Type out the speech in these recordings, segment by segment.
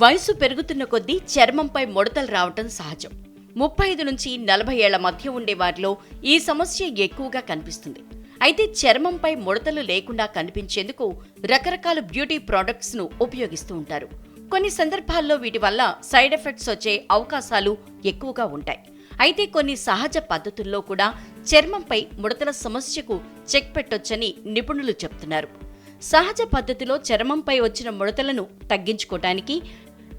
వయసు పెరుగుతున్న కొద్దీ చర్మంపై ముడతలు రావటం సహజం. ముప్పై ఐదు నుంచి నలభై ఏళ్ళ మధ్య ఉండే వారిలో ఈ సమస్య ఎక్కువగా కనిపిస్తుంది. అయితే చర్మంపై ముడతలు లేకుండా కనిపించేందుకు రకరకాల బ్యూటీ ప్రోడక్ట్స్ను ఉపయోగిస్తూ ఉంటారు. కొన్ని సందర్భాల్లో వీటి వల్ల సైడ్ ఎఫెక్ట్స్ వచ్చే అవకాశాలు ఎక్కువగా ఉంటాయి. అయితే కొన్ని సహజ పద్ధతుల్లో కూడా చర్మంపై ముడతల సమస్యకు చెక్ పెట్టొచ్చని నిపుణులు చెప్తున్నారు. సహజ పద్ధతిలో చర్మంపై వచ్చిన ముడతలను తగ్గించుకోవటానికి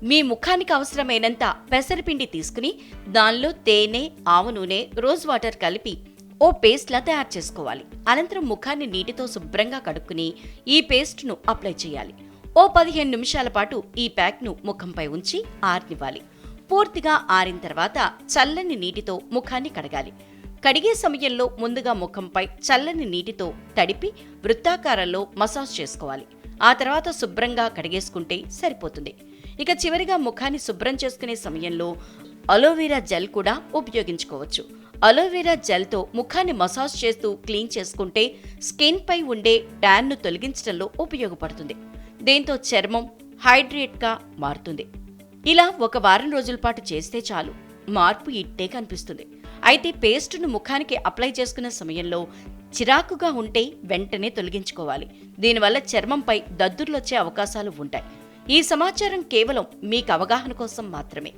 మీ ముఖానికి అవసరమైనంత పెసరపిండి తీసుకుని దానిలో తేనె ఆవు నూనె రోజ్ వాటర్ కలిపి ఓ పేస్ట్లా తయారు చేసుకోవాలి. అనంతరం ముఖాన్ని నీటితో శుభ్రంగా కడుక్కుని ఈ పేస్ట్ను అప్లై చేయాలి. ఓ పదిహేను నిమిషాల పాటు ఈ ప్యాక్ను ముఖంపై ఉంచి ఆరినివ్వాలి. పూర్తిగా ఆరిన తర్వాత చల్లని నీటితో ముఖాన్ని కడగాలి. కడిగే సమయంలో ముందుగా ముఖంపై చల్లని నీటితో తడిపి వృత్తాకారంలో మసాజ్ చేసుకోవాలి. ఆ తర్వాత శుభ్రంగా కడిగేసుకుంటే సరిపోతుంది. ఇక చివరిగా ముఖాన్ని శుభ్రం చేసుకునే సమయంలో అలోవెరా జెల్ కూడా ఉపయోగించుకోవచ్చు. అలోవెరా జెల్తో ముఖాన్ని మసాజ్ చేస్తూ క్లీన్ చేసుకుంటే స్కిన్ పై ఉండే ట్యాన్ను తొలగించడంలో ఉపయోగపడుతుంది. దీంతో చర్మం హైడ్రేట్గా మారుతుంది. ఇలా ఒక వారం రోజుల పాటు చేస్తే చాలు. మార్పు ఇట్టే కనిపిస్తుంది. అయితే పేస్టును ముఖానికి అప్లై చేసుకున్న సమయంలో చిరాకుగా ఉంటే వెంటనే తొలగించుకోవాలి. దీనివల్ల చర్మంపై దద్దుర్లొచ్చే అవకాశాలు ఉంటాయి. ఈ సమాచారం కేవలం మీకు అవగాహన కోసం మాత్రమే.